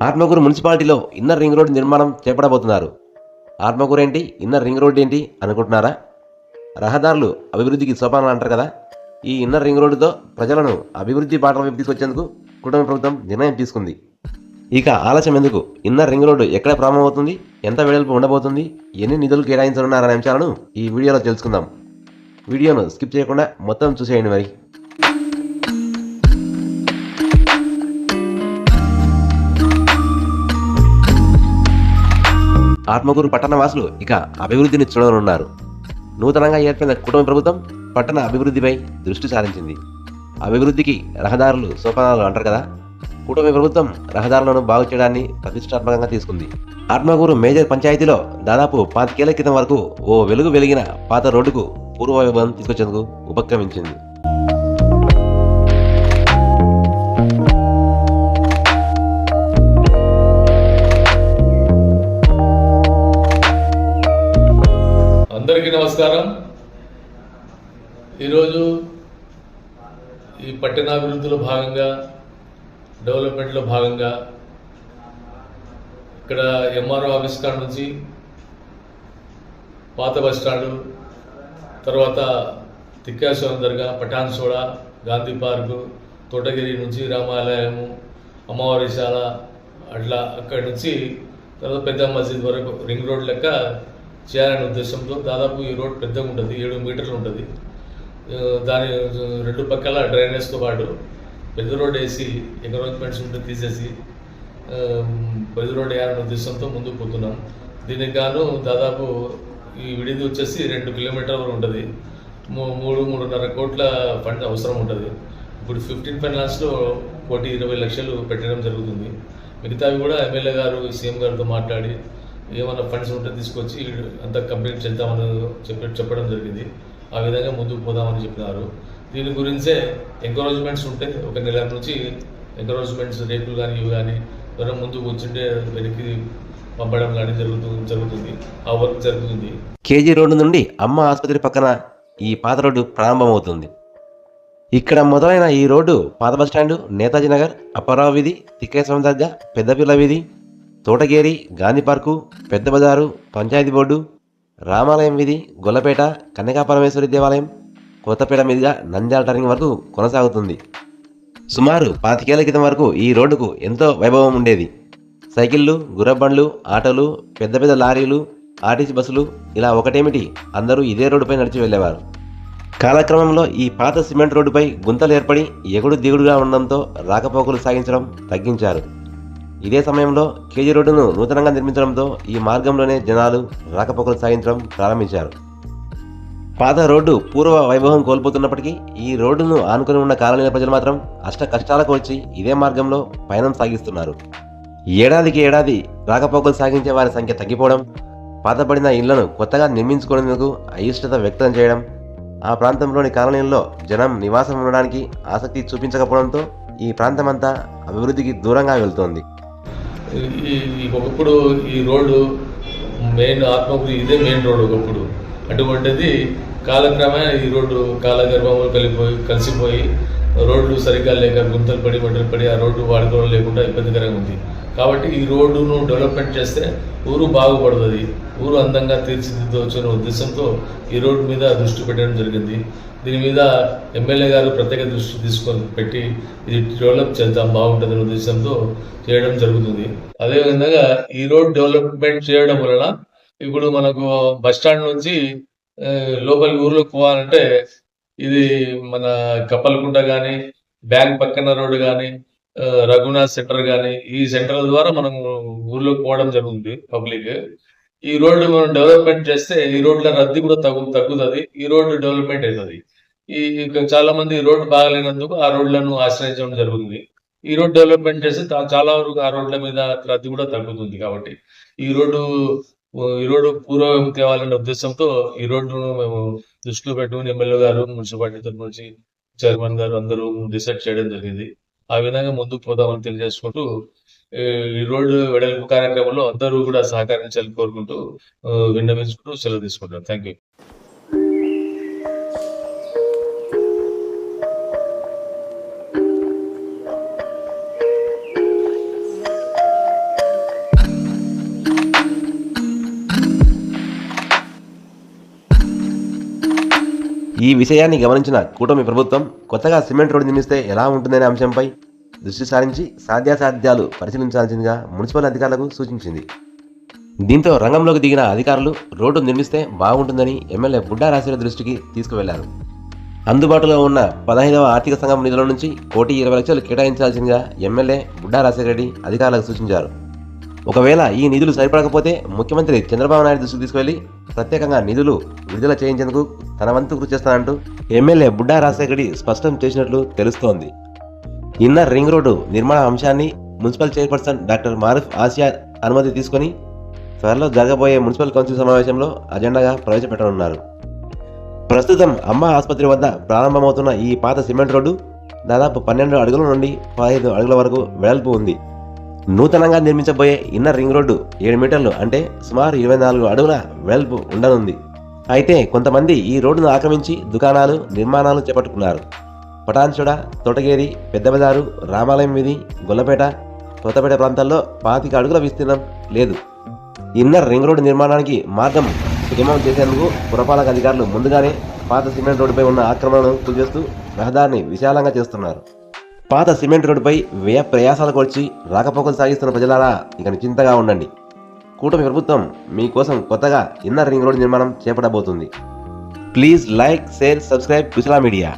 ఆత్మకూరు మున్సిపాలిటీలో inner ring road నిర్మాణం చేపడబోతున్నారు. ఆత్మకూరు ఏంటి? ఇన్నర్ రింగ్ రోడ్ ఏంటి? అనుకుంటున్నారా? రహదారులు అభివృద్ధికి సోపానం అంటారు కదా. ఈ ఇన్నర్ రింగ్ రోడ్డుతో ప్రజలను అభివృద్ధి బాటల వైపు తీసుకొచ్చేందుకు కుటుంబ ప్రభుత్వం నిర్ణయం తీసుకుంది. ఇక ఆలస్యం ఎందుకు? ఇన్నర్ రింగ్ రోడ్డు ఎక్కడ ప్రారంభమవుతుంది? ఎంత వెడల్పు ఉండబోతుంది? ఎన్ని నిధులు కేటాయించనున్నారనే అంశాలను ఈ వీడియోలో తెలుసుకుందాం. వీడియోను స్కిప్ చేయకుండా మొత్తం చూసేయండి మరి. ఆత్మకూరు పట్టణ వాసులు ఇక అభివృద్ధిని చూడనున్నారు. నూతనంగా ఏర్పడిన కుటుంబ ప్రభుత్వం పట్టణ అభివృద్ధిపై దృష్టి సారించింది. అభివృద్ధికి రహదారులు సోపానాలు అంటారు కదా? కూటమి ప్రభుత్వం రహదారులను బాగు చేయడాన్ని ప్రతిష్టాత్మకంగా తీసుకుంది. ఆత్మకూరు మేజర్ పంచాయతీలో దాదాపు పాతికేళ్ళ క్రితం వరకు ఓ వెలుగు వెలిగిన పాత రోడ్డుకు పూర్వ వైభవం తీసుకొచ్చేందుకు ఉపక్రమించింది. ఈ పట్టణాభివృద్ధిలో భాగంగా డెవలప్మెంట్లో భాగంగా ఇక్కడ ఎంఆర్ఓ ఆఫీస్ కాడ నుంచి పాత బస్ స్టాండు తర్వాత తిక్కాశ్వరం దర్గా పఠాన్ సోడా గాంధీ పార్కు తోటగిరి నుంచి రామాలయము అమ్మవారిశాల అట్లా అక్కడి నుంచి తర్వాత పెద్ద మసీద్ వరకు రింగ్ రోడ్ లెక్క చేయాలనే ఉద్దేశంతో దాదాపు ఈ రోడ్ పెద్దగా ఉంటుంది ఏడు మీటర్లు ఉంటుంది. దాని రెండు పక్కల డ్రైనేజ్తో పాటు పెద్ద రోడ్ వేసి ఎంకరేజ్మెంట్స్ ఉంటే తీసేసి పెద్ద రోడ్ వేయాలనే ఉద్దేశంతో ముందుకు పోతున్నాం. దీనికి గాను దాదాపు ఈ విడిది వచ్చేసి రెండు కిలోమీటర్ల వరకు ఉంటుంది. మూ- మూడు మూడున్నర కోట్ల ఫండ్ అవసరం ఉంటుంది. ఇప్పుడు ఫిఫ్టీన్ ఫైనాన్స్లో కోటి ఇరవై లక్షలు పెట్టడం జరుగుతుంది. మిగతావి కూడా ఎమ్మెల్యే గారు సీఎం గారితో మాట్లాడి ఏమైనా ఫండ్స్ ఉంటే తీసుకొచ్చి అంతా కంప్లీట్ చేద్దామని చెప్పి చెప్పడం జరిగింది. ఆ విధంగా ముందుకు పోదామని చెప్పినారు. దీని గురించే ఎంకరేజ్మెంట్స్ ఉంటే ఒక నెల నుంచి ఎంకరేజ్మెంట్స్ రేపులు కానీ ఇవి కానీ ఎవరైనా ముందుకు వచ్చింటే వెనక్కి పంపడం కానీ జరుగుతూ జరుగుతుంది. ఆ వర్క్ జరుగుతుంది. కేజీ రోడ్డు నుండి అమ్మ ఆసుపత్రి పక్కన ఈ పాత రోడ్డు ప్రారంభమవుతుంది. ఇక్కడ మొదలైన ఈ రోడ్డు పాత బస్టాండు నేతాజీ నగర్ అప్పారావు వీధి తిక్కేశ్వరం దర్గా పెద్దపిల్ల వీధి తోటగేరి గాంధీ పార్కు పెద్ద బజారు పంచాయతీ బోర్డు రామాలయం వీధి గొల్లపేట కన్యకాపరమేశ్వరి దేవాలయం కొత్తపేట మీదుగా నంద్యాల టర్నింగ్ వరకు కొనసాగుతుంది. సుమారు పాతికేళ్ళ క్రితం వరకు ఈ రోడ్డుకు ఎంతో వైభవం ఉండేది. సైకిళ్ళు గుర్రబండ్లు ఆటోలు పెద్ద పెద్ద లారీలు ఆర్టీసీ బస్సులు ఇలా ఒకటేమిటి అందరూ ఇదే రోడ్డుపై నడిచి వెళ్ళేవారు. కాలక్రమంలో ఈ పాత సిమెంట్ రోడ్డుపై గుంతలు ఏర్పడి ఎగుడు దిగుడుగా ఉండడంతో రాకపోకలు సాగించడం తగ్గించారు. ఇదే సమయంలో కేజీ రోడ్డును నూతనంగా నిర్మించడంతో ఈ మార్గంలోనే జనాలు రాకపోకలు సాగించడం ప్రారంభించారు. పాత రోడ్డు పూర్వ వైభవం కోల్పోతున్నప్పటికీ ఈ రోడ్డును ఆనుకుని ఉన్న కాలనీల ప్రజలు మాత్రం అష్ట కష్టాలకు వచ్చి ఇదే మార్గంలో పయనం సాగిస్తున్నారు. ఏడాదికి ఏడాది రాకపోకలు సాగించే వారి సంఖ్య తగ్గిపోవడం పాతబడిన ఇళ్ళను కొత్తగా నిర్మించుకునేందుకు అయిష్టత వ్యక్తం చేయడం ఆ ప్రాంతంలోని కాలనీల్లో జనం నివాసం ఉండడానికి ఆసక్తి చూపించకపోవడంతో ఈ ప్రాంతమంతా అభివృద్ధికి దూరంగా వెళ్తోంది. ఈ ఒకప్పుడు ఈ రోడ్డు మెయిన్ ఆత్మకూరు ఇదే మెయిన్ రోడ్డు ఒకప్పుడు. అటువంటిది కాలక్రమేణా ఈ రోడ్డు కాలగర్భములు కలిగిపోయి కలిసిపోయి రోడ్లు సరిగ్గా లేక గుంతలు పడి మంటలు పడి ఆ రోడ్డు వాడుకోవడం లేకుండా ఇబ్బందికరంగా ఉంది. కాబట్టి ఈ రోడ్డును డెవలప్మెంట్ చేస్తే ఊరు బాగుపడుతుంది. ఊరు అందంగా తీర్చిదిద్దవచ్చు అనే ఉద్దేశంతో ఈ రోడ్డు మీద దృష్టి పెట్టడం జరిగింది. దీని మీద ఎమ్మెల్యే గారు ప్రత్యేక దృష్టి తీసుకొని పెట్టి ఇది డెవలప్ చేద్దాం బాగుంటుంది అనే ఉద్దేశంతో చేయడం జరుగుతుంది. అదేవిధంగా ఈ రోడ్ డెవలప్మెంట్ చేయడం వలన ఇప్పుడు మనకు బస్ స్టాండ్ నుంచి లోపలి ఊర్లోకి పోవాలంటే ఇది మన కప్పలకుంట కానీ బ్యాంక్ పక్కన రోడ్డు కానీ రఘునాథ్ సెంటర్ కానీ ఈ సెంటర్ ద్వారా మనం ఊర్లోకి పోవడం జరుగుతుంది పబ్లిక్. ఈ రోడ్డు మనం డెవలప్మెంట్ చేస్తే ఈ రోడ్ల రద్దీ కూడా తగ్గు తగ్గుతుంది. ఈ రోడ్డు డెవలప్మెంట్ అవుతుంది. ఈ చాలా మంది ఈ రోడ్డు బాగలేనందుకు ఆ రోడ్లను ఆశ్రయించడం జరుగుతుంది. ఈ రోడ్ డెవలప్మెంట్ చేస్తే చాలా వరకు ఆ రోడ్ల మీద రద్దీ కూడా తగ్గుతుంది కాబట్టి. ఈ రోడ్డు ఈ రోడ్డు పూర్వం తేవాలనే ఉద్దేశంతో ఈ రోడ్డును మేము దృష్టిలో పెట్టుకుని ఎమ్మెల్యే గారు మున్సిపాలిటీ నుంచి చైర్మన్ గారు అందరూ డిసైడ్ చేయడం జరిగింది. ఆ విధంగా ముందుకు పోదామని తెలియజేసుకుంటూ ఈ రోడ్డు వెడల్పు కార్యక్రమంలో అందరూ కూడా సహకరించాలని కోరుకుంటూ విన్నవించుకుంటూ సెలవు తీసుకుంటాం థ్యాంక్ యూ ఈ విషయాన్ని గమనించిన కూటమి ప్రభుత్వం కొత్తగా సిమెంట్ రోడ్డు నిర్మిస్తే ఎలా ఉంటుందనే అంశంపై దృష్టి సారించి సాధ్యాసాధ్యాలు పరిశీలించాల్సిందిగా మున్సిపల్ అధికారులకు సూచించింది. దీంతో రంగంలోకి దిగిన అధికారులు రోడ్డు నిర్మిస్తే బాగుంటుందని ఎమ్మెల్యే బుడ్డా రాశిల దృష్టికి తీసుకువెళ్ళారు. అందుబాటులో ఉన్న పదహైదవ ఆర్థిక సంఘం నిధుల నుంచి కోటి ఇరవై లక్షలు కేటాయించాల్సిందిగా ఎమ్మెల్యే బుడ్డా రాజశేఖరెడ్డి అధికారులకు సూచించారు. ఒకవేళ ఈ నిధులు సరిపడకపోతే ముఖ్యమంత్రి చంద్రబాబు నాయుడు దృష్టికి తీసుకువెళ్ళి ప్రత్యేకంగా నిధులు విడుదల చేయించేందుకు తన వంతు కృషి చేస్తానంటూ ఎమ్మెల్యే బుడ్డా రాజశేఖరి స్పష్టం చేసినట్లు తెలుస్తోంది. ఇన్నర్ రింగ్ రోడ్డు నిర్మాణ అంశాన్ని municipal chairperson doctor Maruf Asiya అనుమతి తీసుకొని త్వరలో జరగబోయే మున్సిపల్ కౌన్సిల్ సమావేశంలో అజెండాగా ప్రవేశపెట్టనున్నారు. ప్రస్తుతం అమ్మ ఆసుపత్రి వద్ద ప్రారంభమవుతున్న ఈ పాత సిమెంట్ రోడ్డు దాదాపు పన్నెండు అడుగుల నుండి పదహైదు అడుగుల వరకు వెడల్పు ఉంది. నూతనంగా నిర్మించబోయే ఇన్నర్ రింగ్ రోడ్డు ఏడు మీటర్లు అంటే సుమారు ఇరవై నాలుగు అడుగుల వెల్పు ఉండనుంది. అయితే కొంతమంది ఈ రోడ్డును ఆక్రమించి దుకాణాలు నిర్మాణాలు చేపట్టుకున్నారు. పటాన్చోడ తోటగేరి పెద్దబజారు రామాలయం వీధి గొల్లపేట కొత్తపేట ప్రాంతాల్లో పాతిక అడుగుల విస్తీర్ణం లేదు. ఇన్నర్ రింగ్ రోడ్డు నిర్మాణానికి మార్గం సుగమం చేసేందుకు పురపాలక అధికారులు ముందుగానే పాత సిమెంట్ రోడ్డుపై ఉన్న ఆక్రమణను కూల్చేస్తూ రహదారిని విశాలంగా చేస్తున్నారు. పాత సిమెంట్ రోడ్డుపై వ్యయ ప్రయాసాలకు వచ్చి రాకపోకలు సాగిస్తున్న ప్రజలారా ఇక నిశ్చింతగా ఉండండి. కూటమి ప్రభుత్వం మీకోసం కొత్తగా ఇన్నర్ రింగ్ రోడ్ నిర్మాణం చేపట్టబోతుంది. Please like share subscribe Kushala media.